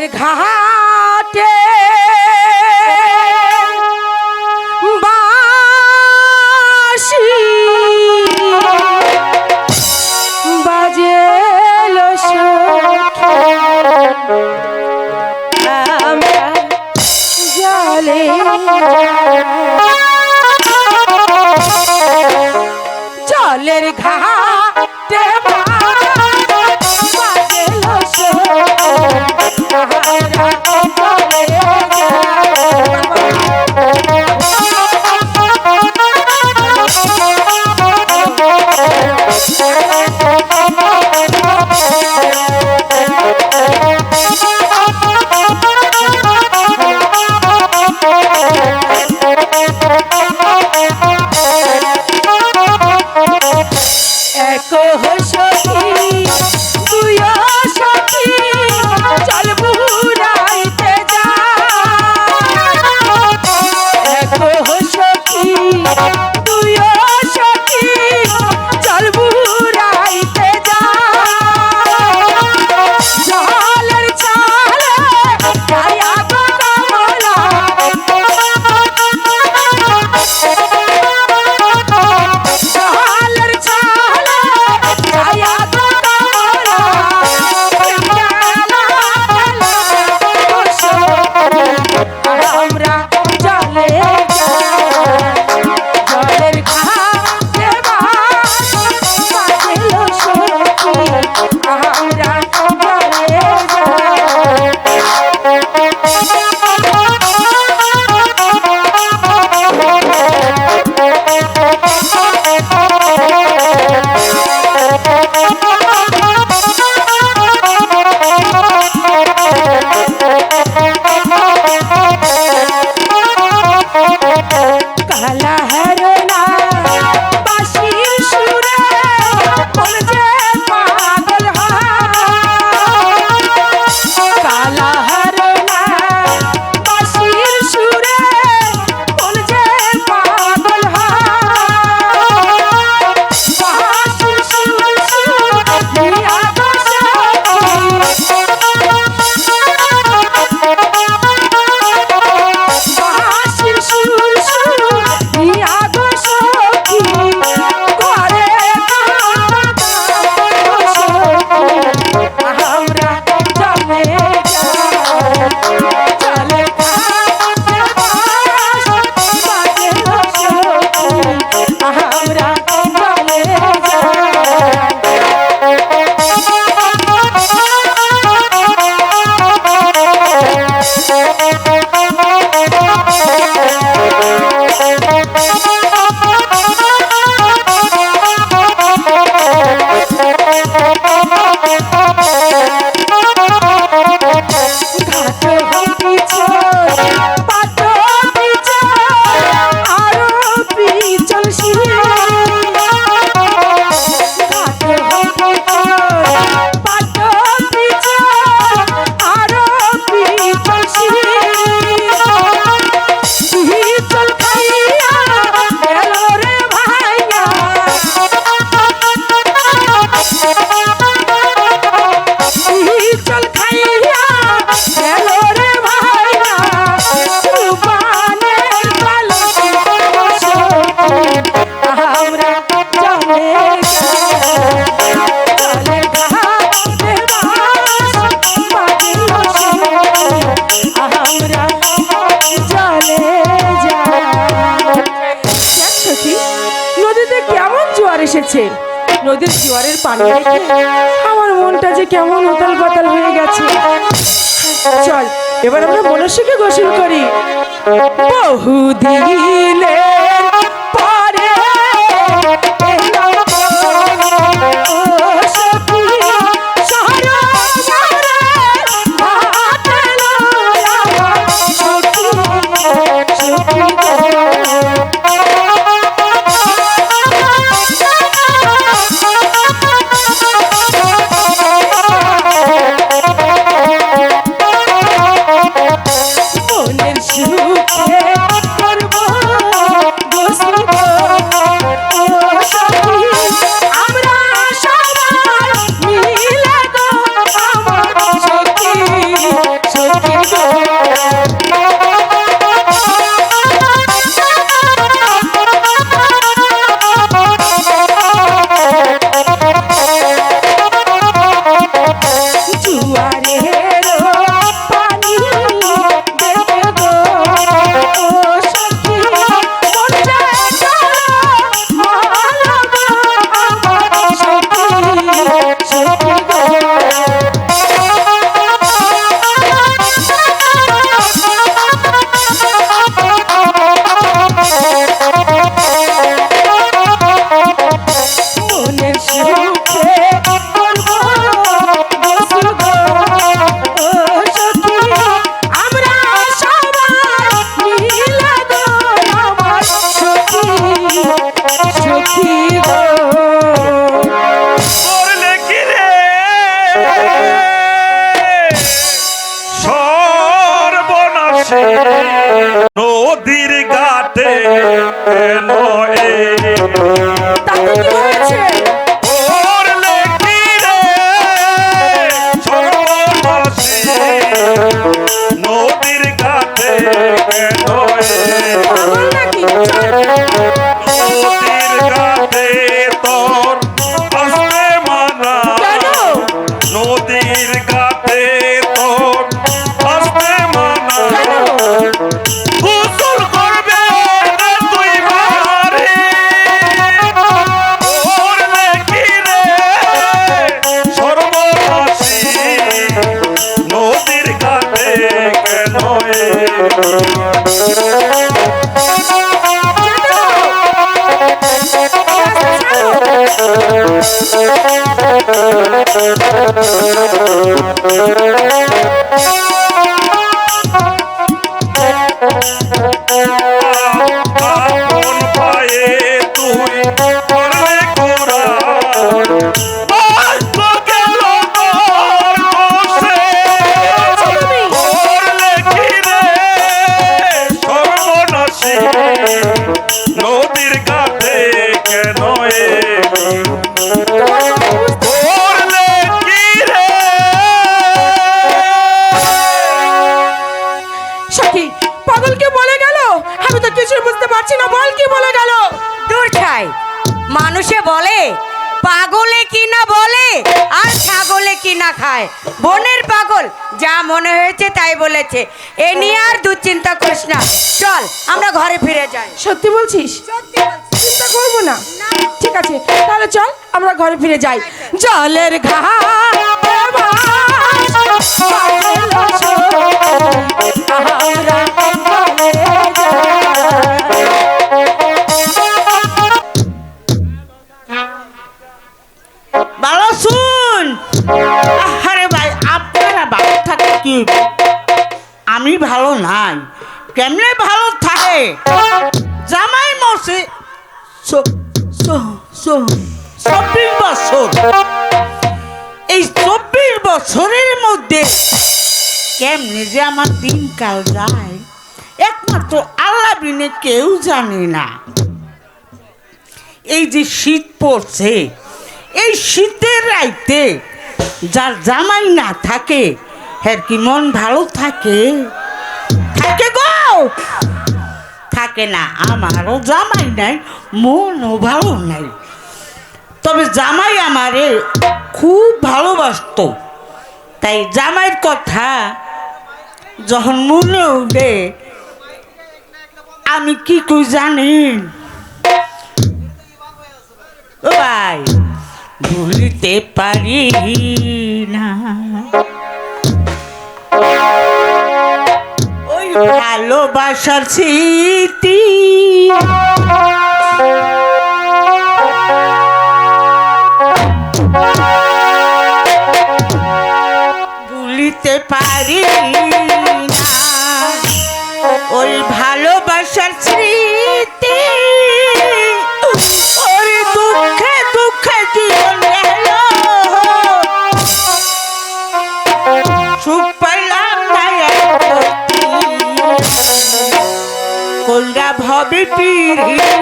পথের ঘাটে। বাসি বাজে আমরা জলে আমার মনটা যে কেমন উতাল পাতাল হয়ে গেছে। চল, এবার আমরা মনস্বীকে গোসল করি। বহুদিন Thank you. সখী পাগলকে বলে গেল? আমি তো কিছু বুঝতে পারছি না বল কি বলে গেল? দূর ছাই মানুষে বলে পাগলে কি না বলে আর ছাগলে কি না খায়। বনের পাগল যা মনে হয়েছে তাই বলেছে। এ নিয়ে আর দুশ্চিন্তা করিস না। চল আমরা ঘরে ফিরে যাই। সত্যি বলছিস? চিন্তা করব না। ঠিক আছে তাহলে চল আমরা ঘরে ফিরে যাই। জলের ঘাট আমি ভালো নাই। কেমনে ভালো থাকে? জামাই মরছে চব্বিশ বছর। এই চব্বিশ বছরের মধ্যে কেমনে যে আমার দিনকাল যায়, একমাত্র আল্লাহ বিনে কেউ জানে না। এই যে শীত পড়ছে, এই শীতের রাইতে যার জামাই না থাকে হ্যাঁ কি মন ভালো থাকে? থাকে গো! থাকে না, আমারও জামাই নাই, মনও ভালো নাই। তবে জামাই আমারে খুব ভালোবাসতো। তাই জামাইয়ের কথা যখন মনে উঠে আমি কি কই জানি? ভাই ভুলিতে পারি না। ওই ভালোবাসার স্মৃতি কলরা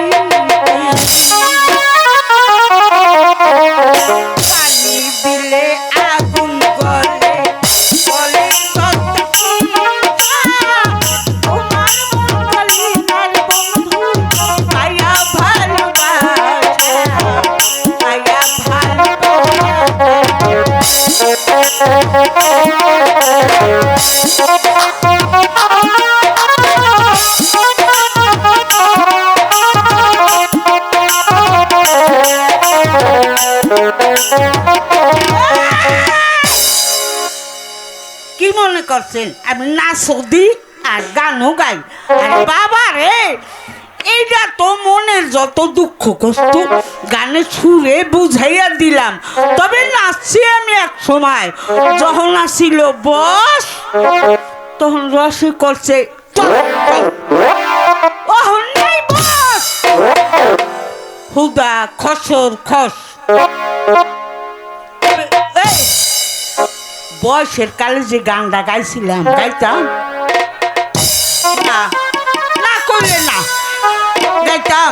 কি মনে করছেন? আমি নাচও দি আর গানও গাই। আর বাবা রে, এইটা তো মনের যত দুঃখ কষ্ট, গানে সুরে বুঝাইয়া দিলাম। তবে নাচছি আমি এক সময়। যখন আসিল বস, তখন রসে করছে হুদা খসর খস। বয়সের কালে যে গানটা গাইছিলাম গাইতাম? না না করলে না। গাইতাম?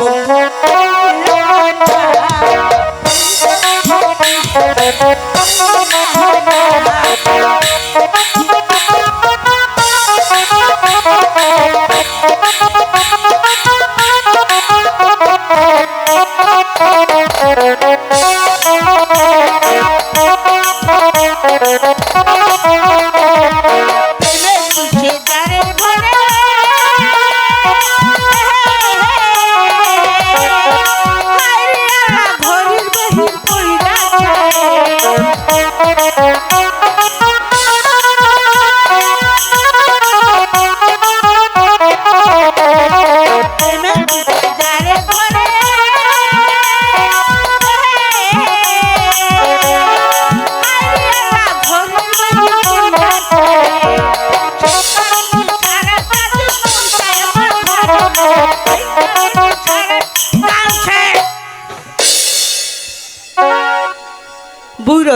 বন্ধু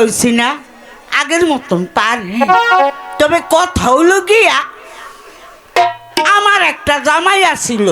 হয়েছি না আগের মতন পারি তবে কথা হলো গিয়া আমার একটা জামাই আসিল।